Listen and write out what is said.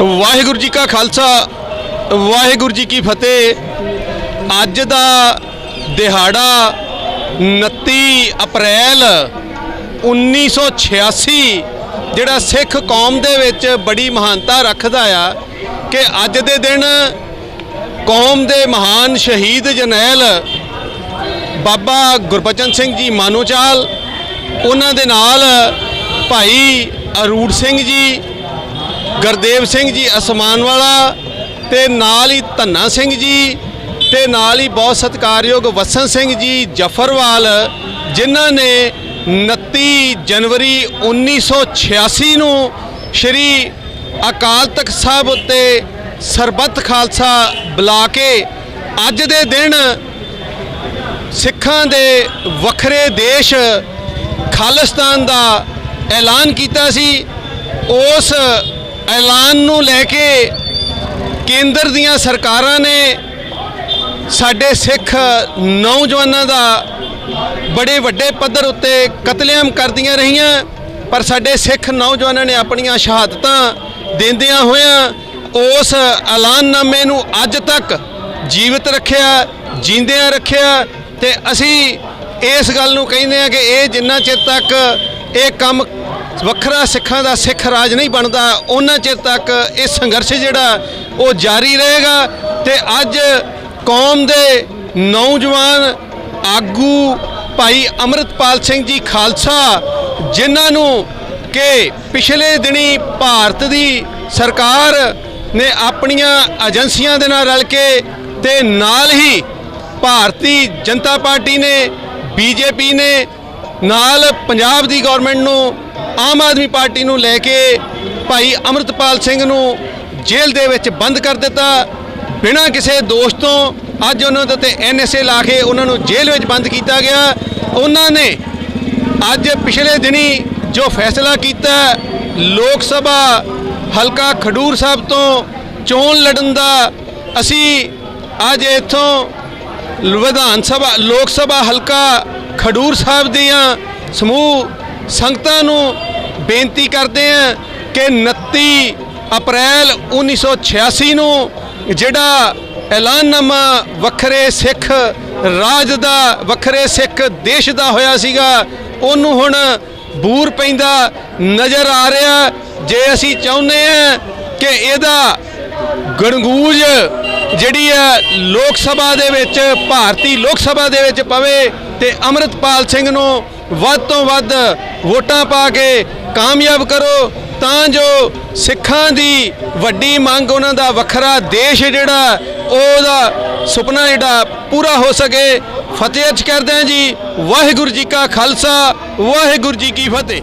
ਵਾਹਿਗੁਰੂ ਜੀ ਕਾ ਖਾਲਸਾ, ਵਾਹਿਗੁਰੂ ਜੀ ਕੀ ਫਤਿਹ। ਅੱਜ ਦਾ ਦਿਹਾੜਾ 29 ਅਪ੍ਰੈਲ 1986 ਜਿਹੜਾ ਸਿੱਖ ਕੌਮ ਦੇ ਵਿੱਚ ਬੜੀ ਮਹਾਨਤਾ ਰੱਖਦਾ ਆ ਕਿ ਅੱਜ ਦੇ ਦਿਨ ਕੌਮ ਦੇ ਮਹਾਨ ਸ਼ਹੀਦ ਜਰਨੈਲ ਬਾਬਾ ਗੁਰਬਚਨ ਸਿੰਘ ਜੀ ਮਾਨੋਚਾਲ, ਉਹਨਾਂ ਦੇ ਨਾਲ ਭਾਈ ਅਰੂੜ ਸਿੰਘ ਜੀ ਗੁਰਦੇਵ ਸਿੰਘ ਜੀ ਅਸਮਾਨ ਵਾਲਾ ਤੇ ਨਾਲ ਹੀ ਧੰਨਾ ਸਿੰਘ ਜੀ ਤੇ ਨਾਲ ਹੀ ਬਹੁਤ ਸਤਿਕਾਰਯੋਗ ਵਸਨ ਸਿੰਘ ਜੀ ਜਫਰਵਾਲ, ਜਿਨ੍ਹਾਂ ਨੇ 29 ਜਨਵਰੀ 1986 ਨੂੰ ਸ਼੍ਰੀ ਅਕਾਲ ਤਖਤ ਸਾਹਿਬ ਉੱਤੇ ਸਰਬੱਤ ਖਾਲਸਾ ਬੁਲਾ ਕੇ ਅੱਜ ਦੇ ਦਿਨ ਸਿੱਖਾਂ ਦੇ ਵੱਖਰੇ ਦੇਸ਼ ਖਾਲਿਸਤਾਨ ਦਾ ਐਲਾਨ ਕੀਤਾ ਸੀ। ਉਸ ਐਲਾਨ ਨੂੰ ਲੈ ਕੇ ਕੇਂਦਰ ਦੀਆਂ ਸਰਕਾਰਾਂ ਨੇ ਸਾਡੇ ਸਿੱਖ ਨੌਜਵਾਨਾਂ ਦਾ ਬੜੇ ਵੱਡੇ ਪੱਧਰ ਉੱਤੇ ਕਤਲੇਆਮ ਕਰਦੀਆਂ ਰਹੀਆਂ, ਪਰ ਸਾਡੇ ਸਿੱਖ ਨੌਜਵਾਨਾਂ ਨੇ ਆਪਣੀਆਂ ਸ਼ਹਾਦਤਾਂ ਦਿੰਦਿਆਂ ਹੋਇਆਂ ਉਸ ਐਲਾਨਨਾਮੇ ਨੂੰ ਅੱਜ ਤੱਕ ਜੀਵਿਤ ਰੱਖਿਆ, ਜਿੰਦਿਆਂ ਰੱਖਿਆ ਤੇ ਅਸੀਂ ਇਸ ਗੱਲ ਨੂੰ ਕਹਿੰਦੇ ਆ ਕਿ ਇਹ ਜਿੰਨਾ ਚਿਰ ਤੱਕ ਇਹ ਕੰਮ ਵੱਖਰਾ ਸਿੱਖਾਂ ਦਾ ਸਿੱਖ ਰਾਜ ਨਹੀਂ ਬਣਦਾ। ਉਹਨਾਂ ਚਿਰ ਤੱਕ ਇਹ ਸੰਘਰਸ਼ ਜਿਹੜਾ, ਉਹ ਜਾਰੀ ਰਹੇਗਾ ਤੇ ਅੱਜ ਕੌਮ ਦੇ ਨੌਜਵਾਨ ਆਗੂ ਭਾਈ ਅਮਰਤਪਾਲ ਸਿੰਘ ਜੀ ਖਾਲਸਾ, ਜਿਨ੍ਹਾਂ ਨੂੰ ਕਿ ਪਿਛਲੇ ਦਿਨੀ ਭਾਰਤ ਦੀ ਸਰਕਾਰ ਨੇ ਆਪਣੀਆਂ ਏਜੰਸੀਆਂ ਦੇ ਨਾਲ ਰਲ ਕੇ ਤੇ ਨਾਲ ਹੀ ਭਾਰਤੀ ਜਨਤਾ ਪਾਰਟੀ ਨੇ, ਬੀਜੇਪੀ ਨੇ ਨਾਲ ਪੰਜਾਬ ਦੀ ਗਵਰਨਮੈਂਟ ਨੂੰ ਆਮ ਆਦਮੀ ਪਾਰਟੀ ਨੂੰ ਲੈ ਕੇ ਭਾਈ ਅਮਰਤਪਾਲ ਸਿੰਘ ਨੂੰ ਜੇਲ੍ਹ ਦੇ ਵਿੱਚ ਬੰਦ ਕਰ ਦਿੱਤਾ। ਬਿਨਾਂ ਕਿਸੇ ਦੋਸ਼ ਤੋਂ ਅੱਜ ਉਹਨਾਂ ਦੇ ਉੱਤੇ ਐਨਐਸਏ ਲਾ ਕੇ ਉਹਨਾਂ ਨੂੰ ਜੇਲ੍ਹ ਵਿੱਚ ਬੰਦ ਕੀਤਾ ਗਿਆ। ਉਹਨਾਂ ਨੇ ਅੱਜ ਪਿਛਲੇ ਦਿਨੀ ਜੋ ਫੈਸਲਾ ਕੀਤਾ, ਲੋਕ ਸਭਾ ਹਲਕਾ ਖਡੂਰ ਸਾਹਿਬ ਤੋਂ ਚੋਣ ਲੜਨ ਦਾ, ਅਸੀਂ ਅੱਜ ਇੱਥੋਂ ਵਿਧਾਨ ਸਭਾ, ਲੋਕ ਸਭਾ ਹਲਕਾ ਖਡੂਰ ਸਾਹਿਬ ਦੀਆਂ ਸਮੂਹ ਸੰਗਤਾਂ ਨੂੰ ਬੇਨਤੀ ਕਰਦੇ ਹਾਂ ਕਿ 29 ਅਪ੍ਰੈਲ 1986 ਨੂੰ ਜਿਹੜਾ ਐਲਾਨਨਾਮਾ ਵੱਖਰੇ ਸਿੱਖ ਰਾਜ ਦਾ, ਵੱਖਰੇ ਸਿੱਖ ਦੇਸ਼ ਦਾ ਹੋਇਆ ਸੀਗਾ, ਉਹਨੂੰ ਹੁਣ ਬੂਰ ਪੈਂਦਾ ਨਜ਼ਰ ਆ ਰਿਹਾ। ਜੇ ਅਸੀਂ ਚਾਹੁੰਦੇ ਹਾਂ ਕਿ ਇਹਦਾ ਗਣਗੂਜ ਜਿਹੜੀ ਹੈ ਲੋਕ ਸਭਾ ਦੇ ਵਿੱਚ, ਭਾਰਤੀ ਲੋਕ ਸਭਾ ਦੇ ਵਿੱਚ ਪਵੇ ਤੇ ਅਮਰਤਪਾਲ ਸਿੰਘ ਨੂੰ ਵੱਧ ਤੋਂ ਵੱਧ ਵੋਟਾਂ ਪਾ ਕੇ ਕਾਮਯਾਬ ਕਰੋ, ਤਾਂ ਜੋ ਸਿੱਖਾਂ ਦੀ ਵੱਡੀ ਮੰਗ ਉਹਨਾਂ ਦਾ ਵੱਖਰਾ ਦੇਸ਼ ਜਿਹੜਾ, ਉਹਦਾ ਸੁਪਨਾ ਜਿਹੜਾ ਪੂਰਾ ਹੋ ਸਕੇ। ਫਤਿਹ ਚ ਕਰਦੇ ਹਾਂ ਜੀ, ਵਾਹਿਗੁਰੂ ਜੀ ਕਾ ਖਾਲਸਾ, ਵਾਹਿਗੁਰੂ ਜੀ ਕੀ ਫਤਿਹ।